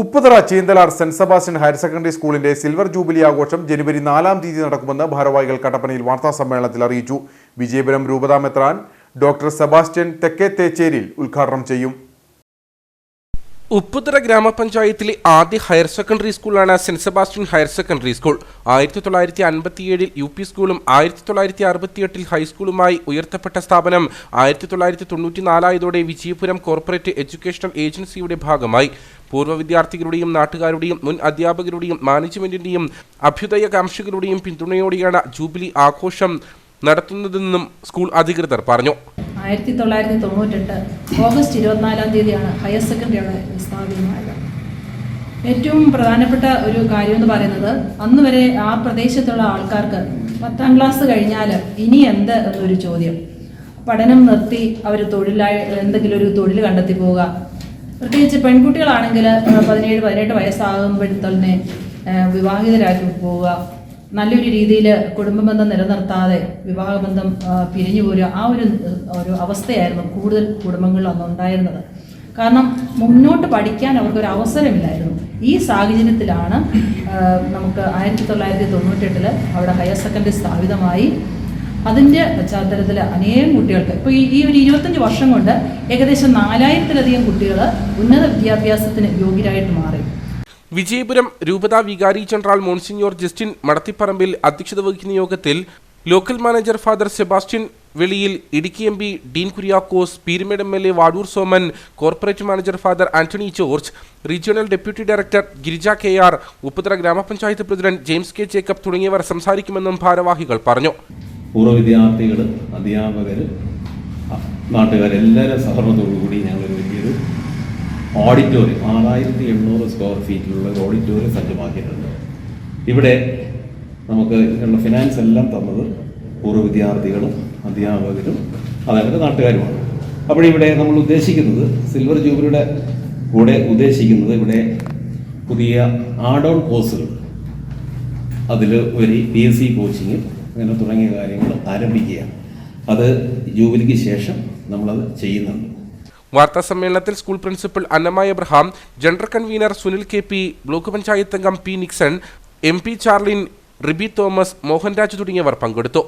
Upputhara Cheenthalar saint Sebastian higher secondary സ്കൂളിന്റെ silver jubilee ആഘോഷം ജനുവരി നാലാം തീയതി നടക്കുമെന്ന് ഭാരവാഹികൾ കട്ടപ്പനയിൽ വാർത്താ സമ്മേളനത്തിൽ അറിയിച്ചു. വിജയപുരം രൂപതാമെത്രാൻ ഡോക്ടർ സെബാസ്റ്റ്യൻ തെക്കേ തേച്ചേരിൽ ഉദ്ഘാടനം ചെയ്യും. ഉപ്പുതറ ഗ്രാമപഞ്ചായത്തിലെ ആദ്യ ഹയർ സെക്കൻഡറി സ്കൂളാണ് saint Sebastian higher secondary school. ആയിരത്തി തൊള്ളായിരത്തി അൻപത്തിയേഴിൽ യു പി സ്കൂളും ആയിരത്തി തൊള്ളായിരത്തി അറുപത്തിയെട്ടിൽ ഹൈസ്കൂളുമായി ഉയർത്തപ്പെട്ട സ്ഥാപനം ആയിരത്തി തൊള്ളായിരത്തി തൊണ്ണൂറ്റിനാലായതോടെ വിജയപുരം കോർപ്പറേറ്റ് എഡ്യൂക്കേഷണൽ ഏജൻസിയുടെ ഭാഗമായി. പൂർവ വിദ്യാർത്ഥികളുടെയും നാട്ടുകാരുടെയും മുൻ അധ്യാപകരുടെയും മാനേജ്മെന്റിന്റെയും അഭ്യുദയകാംക്ഷികളുടെയും പിന്തുണയോടെയാണ് ജൂബിലി ആഘോഷം നടത്തുന്നതെന്നും സ്കൂൾ അധികൃതർ പറഞ്ഞു. ആയിരത്തി തൊള്ളായിരത്തി തൊണ്ണൂറ്റെട്ട് ഓഗസ്റ്റ് ഇരുപത്തിനാലാം തീയതിയാണ് ഹയർ സെക്കൻഡറി അവിടെ സ്ഥാപിതമായത്. ഏറ്റവും പ്രധാനപ്പെട്ട ഒരു കാര്യം എന്ന് പറയുന്നത് അന്ന് വരെ ആ പ്രദേശത്തുള്ള ആൾക്കാർക്ക് പത്താം ക്ലാസ് കഴിഞ്ഞാൽ ഇനി എന്ത് എന്നൊരു ചോദ്യം. പഠനം നിർത്തി അവർ തൊഴിലായി എന്തെങ്കിലും ഒരു തൊഴിൽ കണ്ടെത്തി പോവുക. പ്രത്യേകിച്ച് പെൺകുട്ടികളാണെങ്കിൽ പതിനേഴ് പതിനെട്ട് വയസ്സാകുമ്പോഴത്തന്നെ വിവാഹിതരാക്കി പോവുക. നല്ലൊരു രീതിയിൽ കുടുംബബന്ധം നിലനിർത്താതെ വിവാഹബന്ധം പിരിഞ്ഞു പോരുക ആ ഒരു ഒരു അവസ്ഥയായിരുന്നു കൂടുതൽ കുടുംബങ്ങളിൽ അന്ന് ഉണ്ടായിരുന്നത്. കാരണം മുന്നോട്ട് പഠിക്കാൻ അവർക്കൊരു അവസരമില്ലായിരുന്നു. ഈ സാഹചര്യത്തിലാണ് നമുക്ക് ആയിരത്തി തൊള്ളായിരത്തി തൊണ്ണൂറ്റെട്ടിൽ അവിടെ ഹയർ സെക്കൻഡറി സ്ഥാപിതമായി. അതിന്റെ പശ്ചാത്തലത്തിൽ അനേകം കുട്ടികൾക്ക് ഇപ്പോൾ ഈ ഒരു ഇരുപത്തഞ്ച് വർഷം കൊണ്ട് ഏകദേശം നാലായിരത്തിലധികം കുട്ടികൾ ഉന്നത വിദ്യാഭ്യാസത്തിന് യോഗ്യരായിട്ട് മാറി. വിജയപുരം രൂപതാ വികാരി ജനറൽ മോൺസിഞ്ഞോർ ജസ്റ്റിൻ മടത്തിപ്പറമ്പിൽ അധ്യക്ഷത വഹിക്കുന്ന യോഗത്തിൽ local manager father Sebastian Veliyil Idukki M P Dean Kuriakose Peermade M L A Vadoor Soman corporate manager father Antony George regional deputy director Girija K R Upputhara ഗ്രാമപഞ്ചായത്ത് president James K Jacob തുടങ്ങിയവർ സംസാരിക്കുമെന്നും ഭാരവാഹികൾ പറഞ്ഞു. പൂർവ അധ്യാപകർ നാട്ടുകാരെല്ലാവരും സഹകരണത്തോടു കൂടി ഞങ്ങൾ വലിയൊരു auditorium ആറായിരത്തി എണ്ണൂറ് സ്ക്വയർ ഫീറ്റിലുള്ള ഒരു ഓഡിറ്റോറിയം സജ്ജമാക്കിയിട്ടുണ്ട്. ഇവിടെ നമുക്ക് ഉള്ള ഫിനാൻസ് എല്ലാം തന്നത് പൂർവ വിദ്യാർത്ഥികളും അധ്യാപകരും അതായത് നാട്ടുകാരുമാണ്. അപ്പോൾ ഇവിടെ നമ്മൾ ഉദ്ദേശിക്കുന്നത് സിൽവർ ജൂബിലിയുടെ കൂടെ ഉദ്ദേശിക്കുന്നത് ഇവിടെ പുതിയ ആഡ് ഓൺ കോഴ്സുകൾ അതിൽ ഒരു പി എസ് സി കോച്ചിങ് അങ്ങനെ തുടങ്ങിയ കാര്യങ്ങൾ ആരംഭിക്കുക അത് ജൂബിലിക്ക് ശേഷം നമ്മളത് ചെയ്യുന്നുണ്ട്. വാർത്താ സമ്മേളനത്തിൽ school principal അന്നമായ Abraham general convener Sunil K P block panchayat അംഗം P Nixon M P Charlin Ribi Thomas Mohanraj തുടങ്ങിയവർ പങ്കെടുത്തു.